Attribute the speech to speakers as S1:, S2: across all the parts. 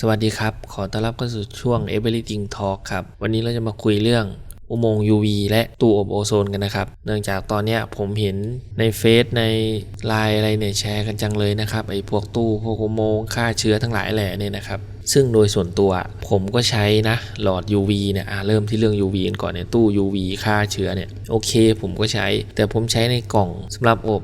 S1: สวัสดีครับ ขอต้อนรับเข้าสู่ช่วง Everything Talk ครับ วันนี้เราจะมาคุยเรื่องอุโมงค์ UV และตู้อบโอโซนกันนะครับ เนื่องจากตอนนี้ผมเห็นในเฟซในไลน์อะไรเนี่ยแชร์กันจังเลยนะครับไอ้พวกตู้พวกอุโมงค์ฆ่าเชื้อทั้งหลายแหล่เนี่ยนะครับ ซึ่งโดยส่วนตัวผมก็ใช้นะหลอด UV เนี่ยอะเริ่มที่เรื่อง UV กันก่อนเนี่ยตู้ UV ฆ่าเชื้อเนี่ยโอเค ผมก็ใช้ แต่ผมใช้ในกล่องสำหรับอบ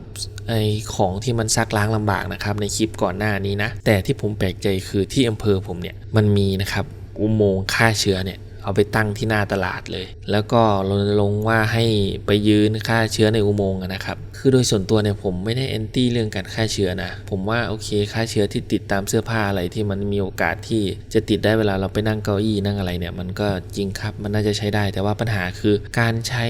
S1: ไอของที่มันซักล้างลำบากนะครับในคลิปก่อนหน้านี้นะ แต่ที่ผมแปลกใจคือที่อำเภอผมเนี่ยมันมีนะครับอุโมงค์ฆ่าเชื้อเนี่ย เอาไปตั้งที่หน้าตลาดเลย แล้วก็รณรงค์ว่าให้ไปยืนฆ่าเชื้อในอุโมงค์นะครับ คือโดยส่วนตัวเนี่ยผมไม่ได้แอนตี้เรื่องการฆ่าเชื้อนะ ผมว่าโอเคฆ่าเชื้อที่ติดตามเสื้อผ้าอะไรที่มันมีโอกาสที่จะติดได้เวลาเราไปนั่งเก้าอี้นั่งอะไรเนี่ยมันก็จริงครับมันน่าจะใช้ได้ แต่ว่าปัญหาคือการใช้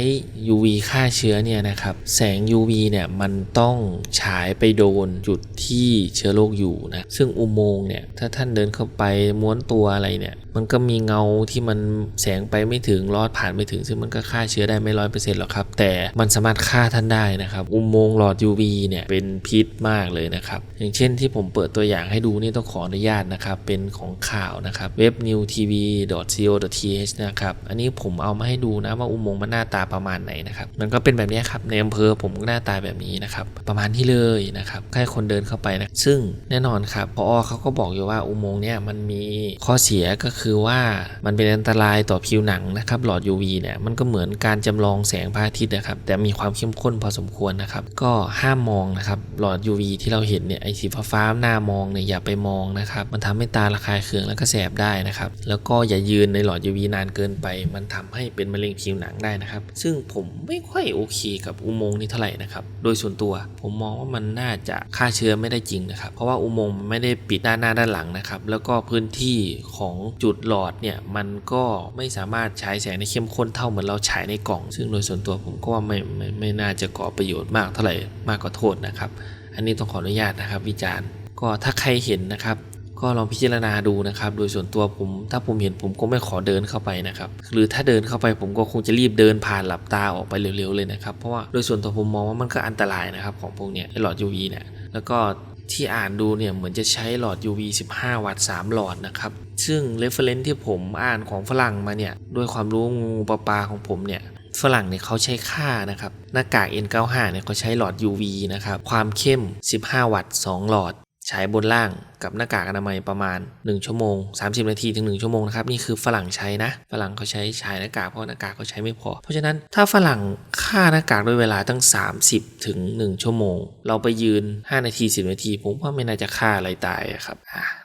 S1: UV ฆ่าเชื้อเนี่ยนะครับแสง UV เนี่ยมันต้องฉายไปโดนจุดที่เชื้อโรคอยู่นะซึ่งอุโมงค์เนี่ยถ้าท่านเดินเข้าไปม้วนตัวอะไรเนี่ยมันก็มีเงาที่มันแสงไปไม่ถึงลอดผ่านไม่ถึง ซึ่งมันก็ฆ่าเชื้อได้ไม่ร้อยเปอร์เซ็นต์หรอกครับ แต่มันสามารถฆ่าท่านได้นะครับ อุโมงค์หลอด UV เนี่ยเป็นพิษมากเลยนะครับ อย่างเช่นที่ผมเปิดตัวอย่างให้ดูนี่ต้องขออนุญาตนะครับ เป็นของข่าวนะครับเว็บ newtv.co.th นะครับ อันนี้ผมเอามาให้ดูนะว่าอุโมงค์มันหน้าตาประมาณไหนนะครับ มันก็เป็นแบบนี้ครับ ในอำเภอผมก็หน้าตาแบบนี้นะครับ ประมาณที่เลยนะครับแค่คนเดินเข้าไปนะ ซึ่งแน่นอนครับพอเขาก็บอกอยู่ว่าอุโมงค์เนี่ยมันมีข้อเสียก็คือว่ามันเป็นอันตรายต่อผิวหนังนะครับหลอด UV เนี่ยมันก็เหมือนการจำลองแสงพระอาทิตย์นะครับแต่มีความเข้มข้นพอสมควรนะครับก็ห้ามมองนะครับหลอด UV ที่เราเห็นเนี่ยไอสีฟ้าๆหน้ามองเนี่ยอย่าไปมองนะครับมันทำให้ตาระคายเคืองแล้วก็แสบได้นะครับแล้วก็อย่ายืนในหลอด UV นานเกินไป มันทำให้เป็นมะเร็งผิวหนังได้นะครับ ซึ่งผมไม่ค่อยโอเคกับอุโมงค์นี้เท่าไหร่นะครับโดยส่วนตัวผมมองว่ามันน่าจะฆ่าเชื้อไม่ได้จริงนะครับเพราะว่าอุโมงค์ไม่ได้ปิดด้านหน้าด้านหลังนะครับแล้วก็พื้นที่ของจุดหลอดเนี่ยมันก็ไม่สามารถฉายแสงในเข้มข้นเท่าเหมือนเราฉายในกล่อง ซึ่งโดยส่วนตัวผมก็ว่าไม่ไม่ไม่น่าจะก่อประโยชน์มากเท่าไหร่มากกว่าโทษนะครับ อันนี้ต้องขออนุญาตนะครับ วิจารณ์ก็ถ้าใครเห็นนะครับ ก็ลองพิจารณาดูนะครับ โดยส่วนตัวผม ถ้าผมเห็นผมก็ไม่ขอเดินเข้าไปนะครับหรือถ้าเดินเข้าไปผมก็คงจะรีบเดินผ่านหลับตาออกไปเร็วๆเลยนะครับเพราะว่าโดยส่วนตัวผมมองว่ามันก็อันตรายนะครับของพวกเนี้ยหลอด UV เนี่ยแล้วก็ ที่อ่านดูเนี่ยเหมือนจะใช้หลอด UV 15 วัตต์ 3 หลอดนะครับ ซึ่ง reference ที่ผมอ่านของฝรั่งมาเนี่ย ด้วยความรู้งูปลาปลาของผมเนี่ย ฝรั่งเนี่ยเขาใช้ค่านะครับ หน้ากาก N95 เนี่ยเขาใช้หลอด UV นะครับ ความเข้ม 15 วัตต์ 2 หลอด ฉายบนล่างกับหน้ากากอนามัยประมาณ 1 ชั่วโมง 30 นาทีถึง 1 ชั่วโมงนะครับนี่คือฝรั่งใช้นะ ฝรั่งเขาใช้ฉายหน้ากากเพราะหน้ากากเขาใช้ไม่พอ เพราะฉะนั้นถ้าฝรั่งฆ่าหน้ากากด้วยเวลาตั้ง 30 ถึง 1 ชั่วโมง เราไปยืน 5 นาที 10 นาที ผมว่าไม่น่าจะฆ่าอะไรตายครับ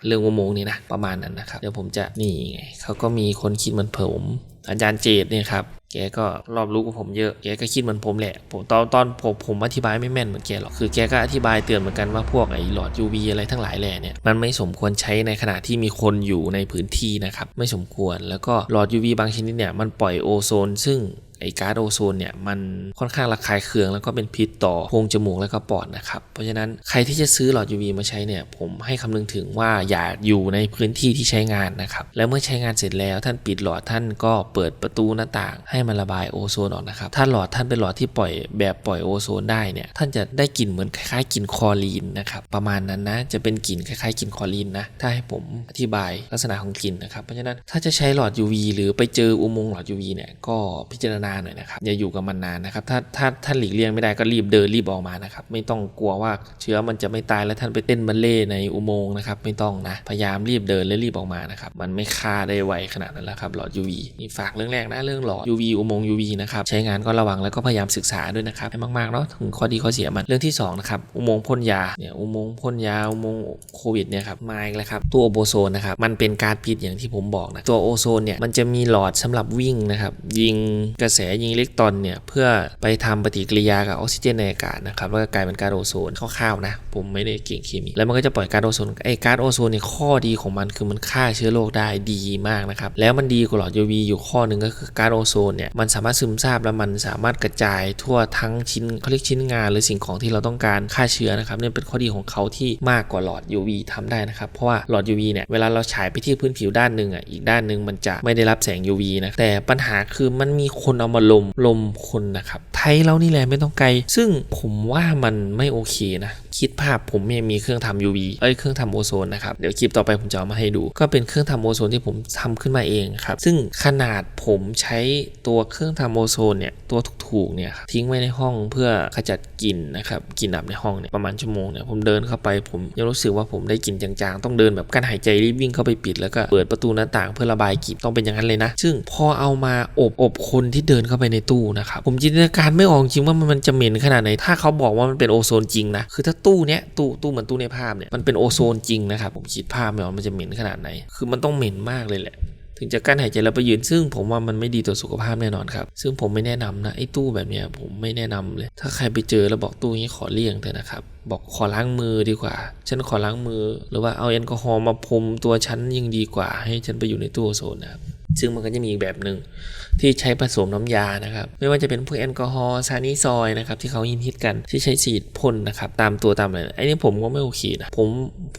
S1: เรื่องอุโมงนี่นะประมาณนั้นนะครับเดี๋ยวผมจะนี่ไงเขาก็มีคนคิดเหมือนผมอาจารย์เจดเนี่ยครับ แกก็รอบรู้กว่าผมเยอะ แกก็คิดเหมือนผมแหละ ผมตอนตอนผมผมอธิบายไม่แม่นเหมือนแกหรอก คือแกก็อธิบายเตือนเหมือนกันว่าพวกไอ้หลอด UV อะไรทั้งหลายแหล่เนี่ย มันไม่สมควรใช้ในขณะที่มีคนอยู่ในพื้นที่นะครับ ไม่สมควร แล้วก็หลอด UV บางชนิดเนี่ยมันปล่อยโอโซน ซึ่งไอก๊าซโอโซนเนี่ยมันค่อนข้างระคายเคืองแล้วก็เป็นพิษต่อโพรงจมูกแล้วก็ปอดนะครับ เพราะฉะนั้นใครที่จะซื้อหลอด UV มาใช้เนี่ยผมให้คำนึงถึงว่าอย่าอยู่ในพื้นที่ที่ใช้งานนะครับ แล้วเมื่อใช้งานเสร็จแล้วท่านปิดหลอดท่านก็เปิดประตูหน้าต่าง ให้มันระบายโอโซนออกนะครับ ถ้าหลอดท่านเป็นหลอดที่ปล่อยแบบปล่อยโอโซนได้เนี่ย ท่านจะได้กลิ่นเหมือนคล้ายๆกลิ่นคอรีนนะครับ ประมาณนั้นนะ จะเป็นกลิ่นคล้ายๆกลิ่นคอรีนนะ ถ้าให้ผมอธิบายลักษณะของกลิ่นนะครับ เพราะฉะนั้นถ้าจะใช้หลอด UV หรือไปเจออุโมงค์หลอด UV เนี่ย ก็พิจารณาหน่อยนะครับ อย่าอยู่กับมันนานนะครับ ถ้าถ้าท่านหลีกเลี่ยงไม่ได้ก็รีบเดินรีบออกมานะครับ ไม่ต้องกลัวว่าเชื้อมันจะไม่ตายแล้วท่านไปเต้นบัลเล่ในอุโมงค์นะครับ ไม่ต้องนะ พยายามรีบเดินและรีบออกมานะครับ มันไม่ฆ่าได้ไวขนาดนั้นแล้วครับหลอด UV นี่ฝากเรื่องแรกนะเรื่องหลอด UV อุโมงค์ UV นะครับใช้งานก็ระวังแล้วก็พยายามศึกษาด้วยนะครับให้มากๆเนาะถึงข้อดีข้อเสียมันเรื่องที่สองนะครับอุโมงค์พ่นยาเนี่ยอุโมงค์พ่นยาอุโมงค์โควิดเนี่ยครับมาอีกแล้วครับตัวโอโซนนะครับมันเป็นการพิษอย่างที่ผมบอกนะตัวโอโซนเนี่ยมันจะมีหลอดสำหรับวิ่งนะครับยิงกระแสยิงอิเล็กตรอนเนี่ยเพื่อไปทำปฏิกิริยากับออกซิเจนในอากาศนะครับแล้วก็กลายเป็นก๊าซโอโซนคร่าวๆนะผมไม่ได้เก่งเคมี แล้วมันก็จะปล่อยก๊าซโอโซนไอ้ก๊าซโอโซนเนี่ยข้อดีของมันคือมันฆ่าเชื้อโรคได้ดีมากนะครับแล้วมันดีกว่าหลอด UV อยู่ข้อหนึ่งก็คือก๊าซโอโซนเนี่ยมันสามารถซึมซาบและมันสามารถกระจายทั่วทั้งชิ้นเขาเรียกชิ้นงาน หรือสิ่งของที่เราต้องการฆ่าเชื้อนะครับนี่เป็นข้อดีของเขาที่มากกว่าหลอด UV ทำได้นะครับ เพราะว่าหลอด UV เนี่ยเวลาเราฉายไปที่พื้นผิวด้านหนึ่งอะอีกด้านหนึ่งมันจะไม่ได้รับแสง UV นะแต่ปัญหาคือมันมีคนเอามาลมลมคนนะครับ ทช้เรานี่แหละไม่ต้องไกล ซึ่งผมว่ามันไม่โอเคนะ คิดภาพผมเนี่ยมีเครื่องทำ UV เอ้ยเครื่องทำโอโซนนะครับเดี๋ยวคลิปต่อไปผมจะเอามาให้ดู ก็เป็นเครื่องทำโอโซนที่ผมทำขึ้นมาเองครับ ซึ่งขนาดผมใช้ตัวเครื่องทำโอโซนเนี่ยตัวถูกๆเนี่ยครับทิ้งไว้ในห้องเพื่อขจัดกลิ่นนะครับกลิ่นอับในห้องเนี่ยประมาณชั่วโมงเนี่ยผมเดินเข้าไปผมยังรู้สึกว่าผมได้กลิ่นจางๆ ต้องเดินแบบกั้นหายใจรีบวิ่งเข้าไปปิดแล้วก็เปิดประตูหน้าต่างเพื่อระบายกลิ่นต้องเป็นอย่างนั้นเลยนะ ซึ่งพอเอามาอบอบคนที่เดินเข้าไปในตู้นะครับผมจินตนาการไม่ออกจริงว่ามันจะเหม็นขนาดไหน ถ้าเขาบอกว่ามันเป็นโอโซนจริงนะ คือถ้าตู้เนี้ยตู้ตู้เหมือนตู้ในภาพเนี่ย มันเป็นโอโซนจริงนะครับ ผมคิดภาพไม่ออกมันจะเหม็นขนาดไหน คือมันต้องเหม็นมากเลยแหละถึงจะกั้นหายใจแล้วไปยืน ซึ่งผมว่ามันไม่ดีต่อสุขภาพแน่นอนครับ ซึ่งผมไม่แนะนำนะไอ้ตู้แบบเนี้ยผมไม่แนะนำเลย ถ้าใครไปเจอแล้วบอกตู้นี้ขอเลี่ยงเถอะนะครับ บอกขอล้างมือดีกว่า ฉันขอล้างมือ หรือว่าเอาแอลกอฮอล์มาพรมตัวฉันยิ่งดีกว่า ให้ฉันไปอยู่ในตู้โอโซนนะครับ ซึ่งมันก็จะมีอีกแบบหนึ่งที่ใช้ผสมน้ำยานะครับ ไม่ว่าจะเป็นพวกแอลกอฮอล์ซานิซอยนะครับที่เขาฮิตฮิตกันที่ใช้ฉีดพ่นนะครับ ตามตัวตามอะไรไอ้นี่ผมก็ไม่โอเคนะผม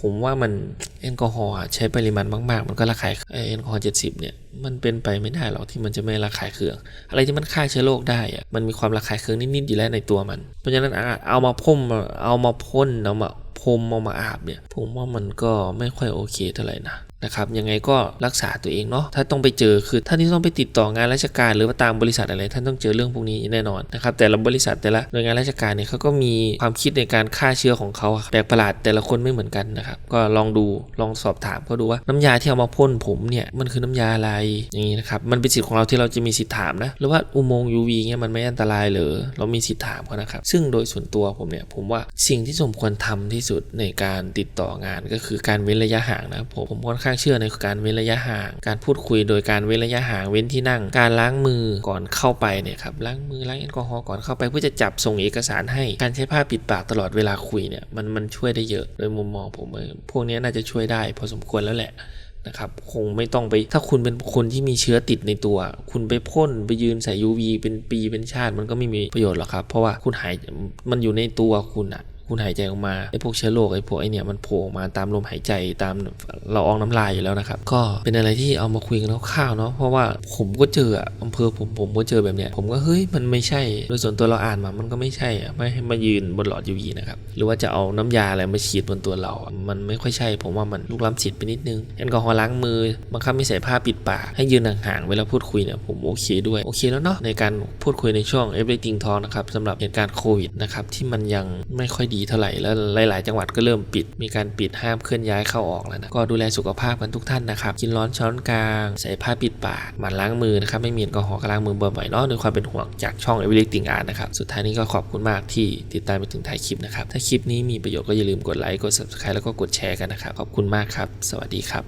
S1: ผมว่ามันแอลกอฮอล์ใช้ปริมาณมาก ๆ มันก็ระคายแอลกอฮอล์เจ็ดสิบเนี่ยมันเป็นไปไม่ได้หรอกที่มันจะไม่ระคายเคือง อะไรที่มันฆ่าเชื้อโรคได้อะมันมีความระคายเคืองนิดๆอยู่แล้วในตัวมัน เพราะฉะนั้นเอามาพ่มเอามาพ่นเอามาพรมเอามาอาบเนี่ยผมว่ามันก็ไม่ค่อยโอเคเท่าไหร่นะ นะครับยังไงก็รักษาตัวเองเนาะถ้าต้องไปเจอคือท่านที่ต้องไปติดต่องานราชการ หรือว่าตามบริษัทอะไร ท่านต้องเจอเรื่องพวกนี้แน่นอนนะครับแต่ละบริษัทแต่ละหน่วยงานราชการเนี่ยเขาก็มีความคิดในการฆ่าเชื้อของเขาแปลกประหลาดแต่ละคนไม่เหมือนกันนะครับก็ลองดูลองสอบถามเขาดูว่าน้ำยาที่เอามาพ่นผมเนี่ยมันคือน้ำยาอะไรอย่างนี้นะครับมันเป็นสิทธิ์ของเราที่เราจะมีสิทธิ์ถามนะหรือว่าอุโมงค์ UV เนี่ยมันไม่อันตรายเหรอเรามีสิทธิ์ถามเขานะครับซึ่งโดยส่วนตัวผมเนี่ยผมว่าสิ่งที่สมควรทำที่สุดในการติดต่องานก็คือการเว้นระยะห่างนะผมผมค่อนข้างเชื่อในการเว้นระยะห่าง การพูดคุยโดยการเว้นระยะห่างเว้นที่นั่ง การล้างมือก่อนเข้าไปเนี่ยครับล้างมือล้างแอลกอฮอล์ก่อนเข้าไปเพื่อจะจับส่งเอกสารให้การใช้ผ้าปิดปากตลอดเวลาคุยเนี่ยมันมันช่วยได้เยอะโดยมุมมองผมพวกนี้น่าจะช่วยได้พอสมควรแล้วแหละนะครับคงไม่ต้องไปถ้าคุณเป็นคนที่มีเชื้อติดในตัว คุณไปพ่นไปยืนใส่ UV เป็นปีเป็นชาติมันก็ไม่มีประโยชน์หรอกครับ เพราะว่าคุณหายมันอยู่ในตัวคุณอะ คุณหายใจออกมาไอ้พวกเชื้อโรคไอ้พวกไอ้เนี่ยมันโผล่มาตามลมหายใจตามเราอองน้ำลายอยู่แล้วนะครับ ก็เป็นอะไรที่เอามาคุยกันคร่าวๆเนาะเพราะว่าผมก็เจออะอำเภอผมผมก็เจอแบบเนี้ยผมก็เฮ้ยมันไม่ใช่ โดยส่วนตัวเราอ่านมามันก็ไม่ใช่ไม่ให้มายืนบนหลอด UV นะครับหรือว่าจะเอาน้ำยาอะไรมาฉีดบนตัวเรา มันไม่ค่อยใช่ ผมว่ามันลุกล้ำสิทธิ์ไปนิดนึงแอลกอฮอล์ล้างมือบังคับไม่ใส่ผ้าปิดปากให้ยืนห่างๆเวลาพูดคุยเนี่ยผมโอเคด้วยโอเคแล้วเนาะในการพูดคุยในช่วง Everything Talk นะครับสำหรับเหตุการณ์โควิดนะครับที่มันยังไม่ค่อยดีเท่าไหร่แล้วหลาย ๆ จังหวัดก็เริ่มปิด มีการปิดห้ามเคลื่อนย้ายเข้าออกแล้วนะก็ดูแลสุขภาพกันทุกท่านนะครับกินร้อนช้อนกลางใส่ผ้าปิดปากหมั่นล้างมือนะครับไม่มีแอลกอฮอล์ก็ล้างมือบ่อยๆเนาะด้วยความเป็นห่วงจากช่อง Everything Art นะครับสุดท้ายนี้ก็ขอบคุณมากที่ติดตามไปถึงท้ายคลิปนะครับถ้าคลิปนี้มีประโยชน์ก็อย่าลืมกดไลค์กด subscribe แล้วก็กดแชร์กันนะครับขอบคุณมากครับ สวัสดีครับ